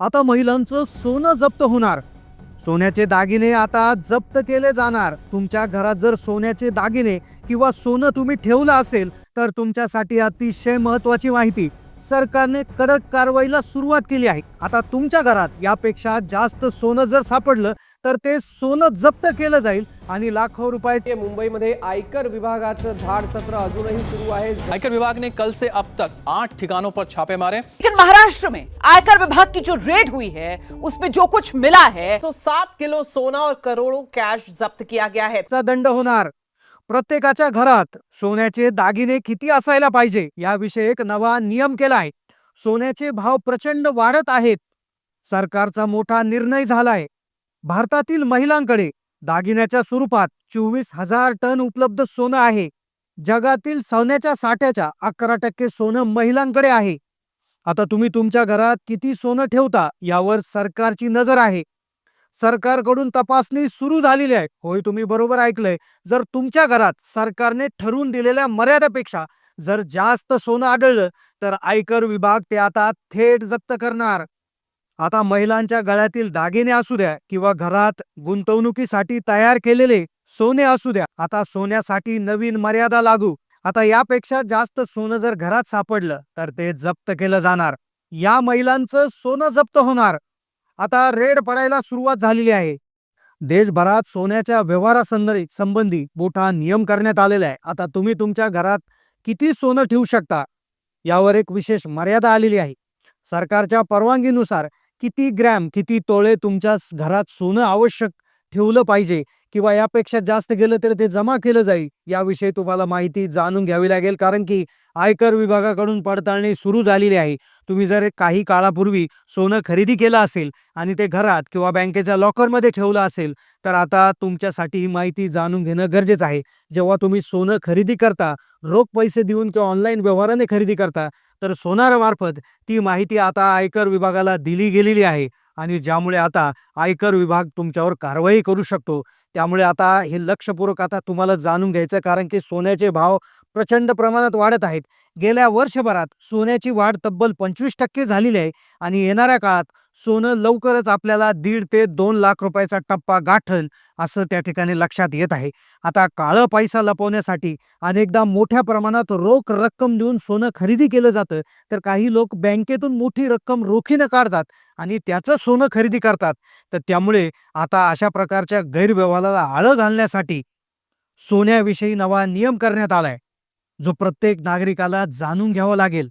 आता महिलांचं सोनं जप्त होणार. सोन्याचे दागिने आता जप्त केले जाणार. तुमच्या घरात जर सोन्याचे दागिने किंवा सोनं तुम्ही ठेवलं असेल तर तुमच्यासाठी अतिशय महत्वाची माहिती. सरकारने कडक कारवाईला सुरुवात केली आहे. आता तुमच्या घरात यापेक्षा जास्त सोनं जर सापडलं तर ते सोनं जप्त केलं जाईल आणि लाखो रुपयाचे ये मुंबईमध्ये आयकर विभागाचं धाड सत्र अजूनही सुरू आहे. आयकर विभाग ने कल से अब तक आठ ठिकानों पर छापे मारे. लेकिन महाराष्ट्र में आयकर विभाग की जो रेड हुई है उसमें जो कुछ मिला है तो सात किलो सोना और करोड़ों कैश जब्त किया गया है। चा दंड होणार. प्रत्येकाच्या घरात सोन्याचे दागिने किती असायला पाहिजे याविषयी एक नवा नियम केलाय. सोन्याचे भाव प्रचंड वाढत आहेत. सरकारचा मोठा निर्णय झालाय. भारतातील महिलांकडे दागिन्याच्या स्वरूपात चोवीस हजार टन उपलब्ध सोनं आहे. जगातील सोन्याच्या साठ्याच्या अकरा टक्के सोनं महिलांकडे आहे. आता तुम्ही तुमच्या घरात किती सोनं ठेवता यावर सरकारची नजर आहे. सरकारकडून तपासणी सुरू झालेली आहे. होय तुम्ही बरोबर ऐकलंय. जर तुमच्या घरात सरकारने ठरवून दिलेल्या मर्यादेपेक्षा जर जास्त सोनं आढळलं तर आयकर विभाग ते आता थेट जप्त करणार. आता महिलांच्या गळ्यातील दागिने असू द्या किंवा घरात गुंतवणुकीसाठी तयार केलेले सोने असू द्या. आता सोन्यासाठी नवीन मर्यादा लागू. आता यापेक्षा जास्त सोनं जर घरात सापडलं तर ते जप्त केलं जाणार. या महिलांचं सोनं जप्त होणार. आता रेड पडायला सुरुवात झालेली आहे. देशभरात सोन्याच्या व्यवहारासंदर्भित संबंधी मोठा नियम करण्यात आलेला आहे. आता तुम्ही तुमच्या घरात किती सोनं ठेवू शकता? यावर एक विशेष मर्यादा आलेली आहे. सरकारच्या परवानगीनुसार किती ग्रॅम किती तोळे तुमच्या घरात सोनं आवश्यक ठेवलं पाहिजे किंवा यापेक्षा जास्त गेलं तर ते जमा केलं जाईल याविषयी तुम्हाला माहिती जाणून घ्यावी लागेल. कारण की आयकर विभागाकडून पडताळणी सुरू झालेली आहे. तुम्ही जर काही काळापूर्वी सोनं खरेदी केलं असेल आणि ते घरात किंवा बँकेच्या लॉकरमध्ये ठेवलं असेल तर आता तुमच्यासाठी ही माहिती जाणून घेणं गरजेचं आहे. जेव्हा तुम्ही सोनं खरेदी करता रोख पैसे देऊन किंवा ऑनलाईन व्यवहाराने खरेदी करता तर सोनारामार्फत ती माहिती आता आयकर विभागाला दिली गेलेली आहे. आणि ज्यामुळे आता आयकर विभाग तुमच्यावर कारवाई करू शकतो. त्यामुळे आता हे लक्षपूर्वक आता तुम्हाला जाणून घ्यायचं कारण की सोन्याचे भाव प्रचंड प्रमाणात वाढत आहेत. गेल्या वर्षभरात सोन्याची वाढ तब्बल पंचवीस टक्के झालेली आहे आणि येणाऱ्या काळात सोनं लवकरच आपल्याला दीड ते दोन लाख रुपयाचा टप्पा गाठल असं त्या ठिकाणी लक्षात येत आहे. आता काळं पैसा लपवण्यासाठी अनेकदा मोठ्या प्रमाणात रोख रक्कम देऊन सोनं खरेदी केलं जातं. तर काही लोक बँकेतून मोठी रक्कम रोखीनं काढतात आणि त्याचं सोनं खरेदी करतात. तर त्यामुळे आता अशा प्रकारच्या गैरव्यवहाराला आळं घालण्यासाठी सोन्याविषयी नवा नियम करण्यात आलाय. जो प्रत्येक नागरिकाला जाणून घ्यावा लागेल.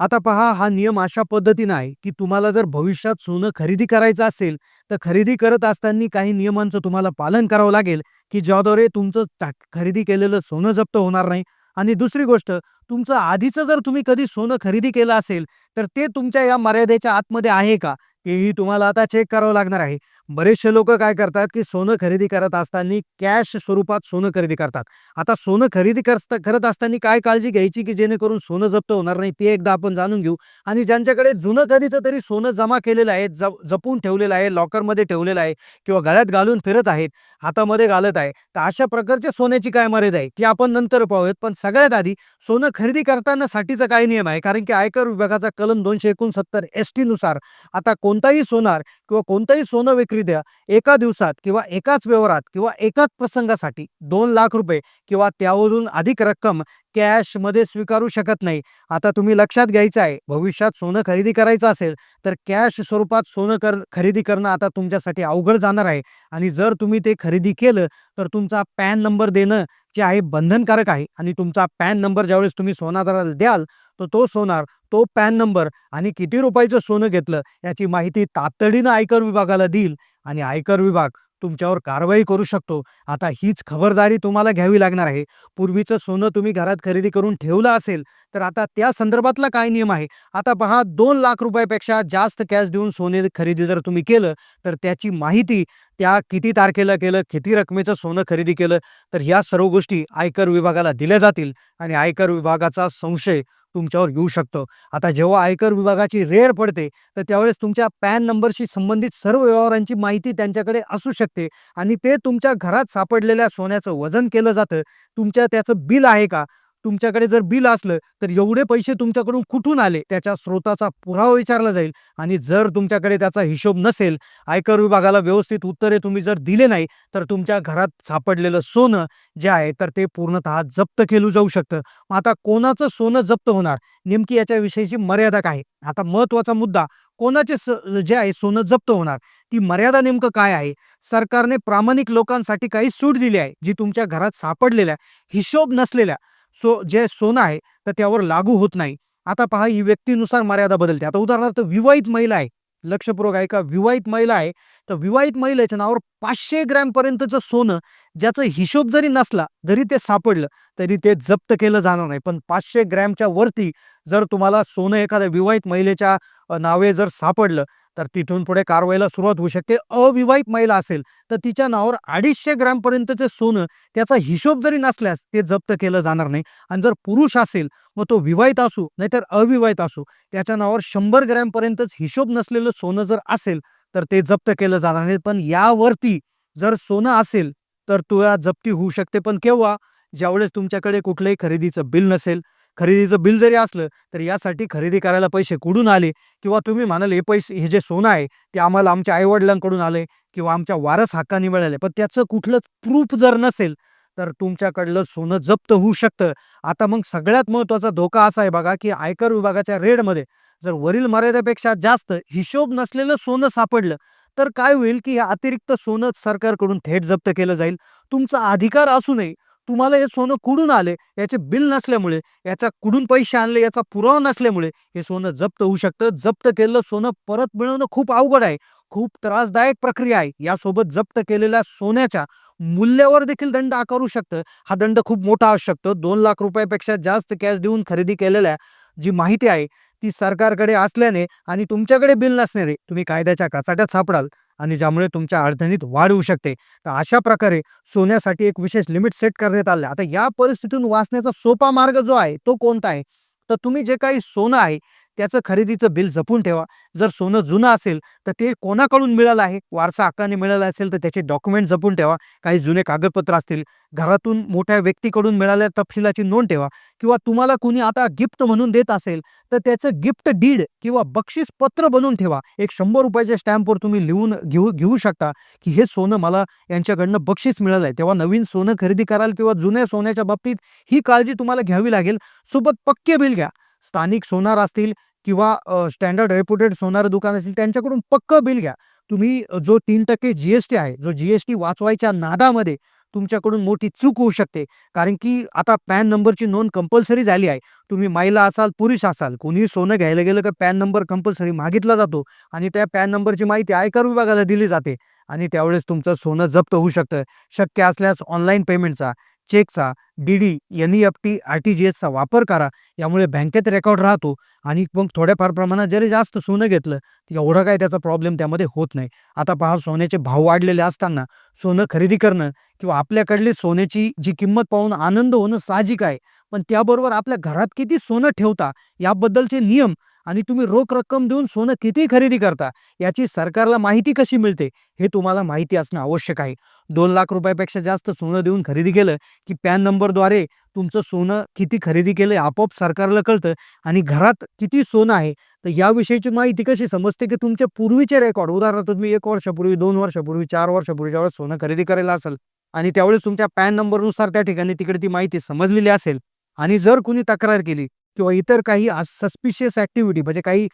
आता पहा हा नियम अशा पद्धतीनं आहे की तुम्हाला जर भविष्यात सोनं खरेदी करायचं असेल तर खरेदी करत असताना काही नियमांचं तुम्हाला पालन करावं लागेल की ज्याद्वारे तुमचं खरेदी केलेलं सोनं जप्त होणार नाही. आणि दुसरी गोष्ट तुमचं आधीचं जर तुम्ही कधी सोनं खरेदी केलं असेल तर ते तुमच्या या मर्यादेच्या आतमध्ये आहे का? तेही तुम्हाला आता चेक करावं लागणार आहे. बरेचसे लोक काय करतात की सोनं खरेदी करत असताना कॅश स्वरूपात सोनं खरेदी करतात. आता सोनं खरेदी करत करत असताना काय काळजी घ्यायची की जेणेकरून सोनं जप्त होणार नाही ते एकदा आपण जाणून घेऊ. आणि ज्यांच्याकडे जुनं कधीचं तरी सोनं जमा केलेलं आहे ज जपून ठेवलेलं आहे लॉकरमध्ये ठेवलेलं आहे किंवा गळ्यात घालून फिरत आहेत हातामध्ये घालत आहे तर अशा प्रकारच्या सोन्याची काय मर्यादा आहे? ती आपण नंतर पाहूयात. पण सगळ्यात आधी सोनं खरेदी करताना साठीचा काय नियम आहे? कारण की आयकर विभागाचा कलम दोनशे एकोणसत्तर एस टीनुसार आता कोण कोणताही सोनार किंवा कोणताही सोनं विक्रेत्या एका दिवसात किंवा एकाच व्यवहारात किंवा एकाच प्रसंगासाठी दोन लाख रुपये किंवा त्यावरून अधिक रक्कम कॅशमध्ये स्वीकारू शकत नाही. आता तुम्ही लक्षात घ्यायचं आहे भविष्यात सोनं खरेदी करायचं असेल तर कॅश स्वरूपात सोनं कर खरेदी करणं आता तुमच्यासाठी अवघड जाणार आहे. आणि जर तुम्ही ते खरेदी केलं तर तुमचा पॅन नंबर देणं जे आहे बंधनकारक आहे. आणि तुमचा पॅन नंबर ज्यावेळेस तुम्ही सोनादाराला द्याल तर तो सोनार तो पॅन नंबर आणि किती रुपयाचं सोनं घेतलं याची माहिती तातडीनं आयकर विभागाला देईल. आणि आयकर विभाग तुमच्यावर कारवाई करू शकतो. आता हीच खबरदारी तुम्हाला घ्यावी लागणार आहे. पूर्वीचं सोनं तुम्ही घरात खरेदी करून ठेवलं असेल तर आता त्या संदर्भातला काय नियम आहे? आता पहा दोन लाख रुपयापेक्षा जास्त कॅश देऊन सोने खरेदी जर तुम्ही केलं तर त्याची माहिती त्या किती तारखेला केलं किती रकमेचं सोनं खरेदी केलं तर ह्या सर्व गोष्टी आयकर विभागाला दिल्या जातील. आणि आयकर विभागाचा संशय तुमच्यावर येऊ शकतो. आता जेव्हा आयकर विभागाची रेड पडते तर त्यावेळेस तुमच्या पॅन नंबरशी संबंधित सर्व व्यवहारांची माहिती त्यांच्याकडे असू शकते आणि ते तुमच्या घरात सापडलेल्या सोन्याचं वजन केलं जातं. तुमच्या त्याचं बिल आहे का? तुमच्याकडे जर बिल असलं तर एवढे पैसे तुमच्याकडून कुठून आले? त्याच्या स्रोताचा पुरावा विचारला जाईल. आणि जर तुमच्याकडे त्याचा हिशोब नसेल आयकर विभागाला व्यवस्थित उत्तरे तुम्ही जर दिले नाही तर तुमच्या घरात सापडलेलं सोनं जे आहे तर ते पूर्णतः जप्त केलं जाऊ शकतं. मग आता कोणाचं सोनं जप्त होणार? नेमकी याच्याविषयीची मर्यादा काय? आता महत्त्वाचा मुद्दा कोणाचे स जे आहे सोनं जप्त होणार? ती मर्यादा नेमकं काय आहे? सरकारने प्रामाणिक लोकांसाठी काही सूट दिली आहे जी तुमच्या घरात सापडलेल्या हिशोब नसलेल्या सो जे सोनं आहे तर त्यावर लागू होत नाही. आता पहा ही व्यक्तीनुसार मर्यादा बदलते. आता उदाहरणार्थ विवाहित महिला आहे. लक्षपूर्वक आहे का विवाहित महिला आहे तर विवाहित महिलेच्या नावावर पाचशे ग्रॅमपर्यंतचं सोनं ज्याचा हिशोब जरी नसला जरी ते सापडलं तरी ते जप्त केलं जाणार नाही. पण पाचशे ग्रॅमच्या वरती जर तुम्हाला सोनं एखाद्या विवाहित महिलेच्या नावे जर सापडलं तर तिथून पुढे कारवाईला सुरुवात होऊ शकते. अविवाहित महिला असेल तर तिच्या नावावर अडीचशे ग्रॅमपर्यंतचे सोनं त्याचा हिशोब जरी नसल्यास ते जप्त केलं जाणार नाही. आणि जर पुरुष असेल मग तो विवाहित असू नाहीतर अविवाहित असू त्याच्या नावावर शंभर ग्रॅमपर्यंतच हिशोब नसलेलं सोनं जर असेल तर ते जप्त केलं जाणार नाही. पण यावरती जर सोनं असेल तर तुला जप्ती होऊ शकते. पण केव्हा? ज्यावेळेस तुमच्याकडे कुठलंही खरेदीचं बिल नसेल खरेदीचं बिल जरी असलं तर यासाठी खरेदी करायला पैसे कुठून आले? किंवा तुम्ही म्हणाल हे पैसे हे जे सोनं आहे ते आम्हाला आमच्या आईवडिलांकडून आले किंवा आमच्या वारस हक्काने मिळाले पण त्याचं कुठलंच प्रूफ जर नसेल तर तुमच्याकडलं सोनं जप्त होऊ शकतं. आता मग सगळ्यात महत्त्वाचा धोका असा आहे बघा की आयकर विभागाच्या रेडमध्ये जर वरील मर्यादेपेक्षा जास्त हिशोब नसलेलं सोनं सापडलं तर काय होईल की हे अतिरिक्त सोनं सरकारकडून थेट जप्त केलं जाईल? तुमचा अधिकार असूनही तुम्हाला हे सोनं कुठून आले? याचे बिल नसल्यामुळे याचा कुठून पैसे आणले? याचा पुरावा नसल्यामुळे हे सोनं जप्त होऊ शकतं. जप्त केलेलं सोनं परत मिळवणं खूप अवघड आहे. खूप त्रासदायक प्रक्रिया आहे. यासोबत जप्त केलेल्या सोन्याच्या मूल्यावर देखील दंड आकारू शकतं. हा दंड खूप मोठा असू शकतो. दोन लाख रुपयापेक्षा जास्त कॅश देऊन खरेदी केलेल्या जी माहिती आहे ती सरकारकडे असल्याने आणि तुमच्याकडे बिल नसणारे तुम्ही कायद्याच्या कचाट्यात सापडाल. आणि ज्यामुळे तुमच्या अडचणीत वाढ होऊ शकते. तर अशा प्रकारे सोन्यासाठी एक विशेष लिमिट सेट करण्यात आलं आता या परिस्थितीतून वाचण्याचा सोपा मार्ग जो आहे तो कोणता आहे? तर तुम्ही जे काही सोनं आहे त्याचं खरेदीचं बिल जपून ठेवा. जर सोनं जुनं असेल तर ते कोणाकडून मिळालं आहे? वारसा हक्काने मिळालं असेल तर त्याचे डॉक्युमेंट जपून ठेवा. काही जुने कागदपत्र असतील घरातून मोठ्या व्यक्तीकडून मिळाल्या तपशिलाची नोंद ठेवा. किंवा तुम्हाला कुणी आता गिफ्ट म्हणून देत असेल तर त्याचं गिफ्ट डीड किंवा बक्षीस पत्र बनवून ठेवा. एक शंभर रुपयाच्या स्टॅम्पवर तुम्ही लिहून घेऊ घेऊ शकता की हे सोनं मला यांच्याकडनं बक्षीस मिळालं आहे तेव्हा नवीन सोनं खरेदी कराल किंवा जुन्या सोन्याच्या बाबतीत ही काळजी तुम्हाला घ्यावी लागेल. सोबत पक्के बिल घ्या. स्थानिक सोनार असतील किंवा स्टँडर्ड रेप्युटेड सोनार दुकान असतील त्यांच्याकडून पक्कं बिल घ्या. तुम्ही जो तीन टक्के जी एस टी आहे जो जी एस टी वाचवायच्या नादामध्ये तुमच्याकडून मोठी चूक होऊ शकते. कारण की आता पॅन नंबरची नोंद कंपल्सरी झाली आहे. तुम्ही महिला असाल पुरुष असाल कोणीही सोनं घ्यायला गेलं तर पॅन नंबर कंपल्सरी मागितला जातो आणि त्या पॅन नंबरची माहिती आयकर विभागाला दिली जाते आणि त्यावेळेस तुमचं सोनं जप्त होऊ शकतं. शक्य असल्यास ऑनलाईन पेमेंटचा चेकचा D D N E F T R T G एसचा वापर करा. यामुळे बँकेत रेकॉर्ड राहतो आणि मग थोड्याफार प्रमाणात जरी जास्त सोनं घेतलं तर एवढा काय त्याचा प्रॉब्लेम त्यामध्ये होत नाही. आता पहा सोन्याचे भाव वाढलेले असताना सोनं खरेदी करणं किंवा आपल्याकडली सोन्याची जी किंमत पाहून आनंद होणं साहजिक आहे. पण त्याबरोबर आपल्या घरात किती सोनं ठेवता याबद्दलचे नियम आणि तुम्ही रोख रक्कम देऊन सोनं किती खरेदी करता याची सरकारला माहिती कशी मिळते हे तुम्हाला माहिती असणं आवश्यक आहे. दोन लाख रुपयापेक्षा जास्त सोनं देऊन खरेदी केलं की पॅन नंबरद्वारे तुमचं सोनं किती खरेदी केलं आपोआप सरकारला कळतं आणि घरात किती सोनं आहे तर याविषयीची माहिती कशी समजते की तुमचे पूर्वीचे रेकॉर्ड उदाहरणार्थ तुम्ही एक वर्षापूर्वी दोन वर्षापूर्वी चार वर्षापूर्वी ज्यावेळेस सोनं खरेदी करायला असेल आणि त्यावेळेस तुमच्या पॅन नंबरनुसार त्या ठिकाणी तिकडे ती माहिती समजलेली असेल आणि जर कुणी तक्रार केली किंवा इतर काही सस्पिशियस ॲक्टिव्हिटी म्हणजे काही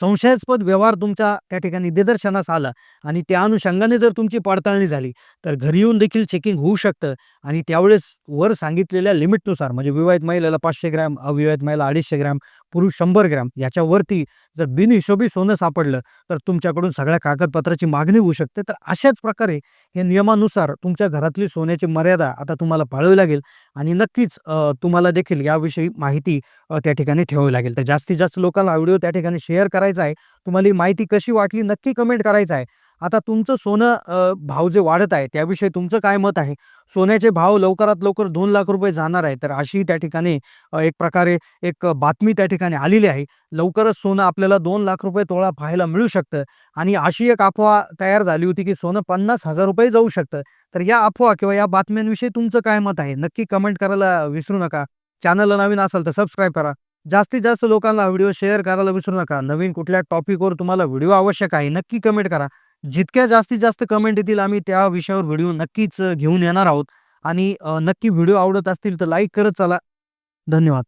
संशयास्पद व्यवहार तुमच्या त्या ठिकाणी निदर्शनास आला आणि त्या अनुषंगाने जर तुमची पडताळणी झाली तर घरी येऊन देखील चेकिंग होऊ शकतं आणि त्यावेळेस वर सांगितलेल्या लिमिटनुसार म्हणजे विवाहित महिलेला पाचशे ग्रॅम अविवाहित महिला अडीचशे ग्रॅम पुरुष शंभर ग्रॅम याच्यावरती जर बिनहिशोबी सोनं सापडलं तर तुमच्याकडून सगळ्या कागदपत्राची मागणी होऊ शकते. तर अशाच प्रकारे हे नियमानुसार तुमच्या घरातली सोन्याची मर्यादा आता तुम्हाला पाळावी लागेल आणि नक्कीच तुम्हाला देखील याविषयी माहिती त्या ठिकाणी ठेवावी लागेल. तर जास्तीत जास्त लोकांना हा व्हिडिओ त्या ठिकाणी शेअर करा करायचा आहे. तुम्हाला ही माहिती कशी वाटली नक्की कमेंट करायचं आहे. आता तुमचं सोनं भाव जे वाढत आहे त्याविषयी तुमचं काय मत आहे? सोन्याचे भाव लवकरात लवकर दोन लाख रुपये जाणार आहे. तर अशी त्या ठिकाणी एक प्रकारे एक बातमी त्या ठिकाणी आलेली आहे. लवकरच सोनं आपल्याला दोन लाख रुपये तोळा पाहायला मिळू शकतं. आणि अशी एक अफवा तयार झाली होती की सोनं पन्नास हजार रुपये जाऊ शकतं. तर या अफवा किंवा या बातम्यांविषयी तुमचं काय मत आहे? नक्की कमेंट करायला विसरू नका. चॅनलला नवीन असाल तर सबस्क्राईब करा. जास्तीत जास्त लोकांना व्हिडिओ शेअर करायला विसरू नका. नवीन कुठल्या टॉपिकवर तुम्हाला व्हिडिओ आवश्यक आहे नक्की कमेंट करा. जितक्या जास्तीत जास्त कमेंट येतील आम्ही त्या विषयावर व्हिडिओ नक्कीच घेऊन येणार आहोत. आणि नक्की व्हिडिओ आवडत असतील तर लाईक करत चला. धन्यवाद.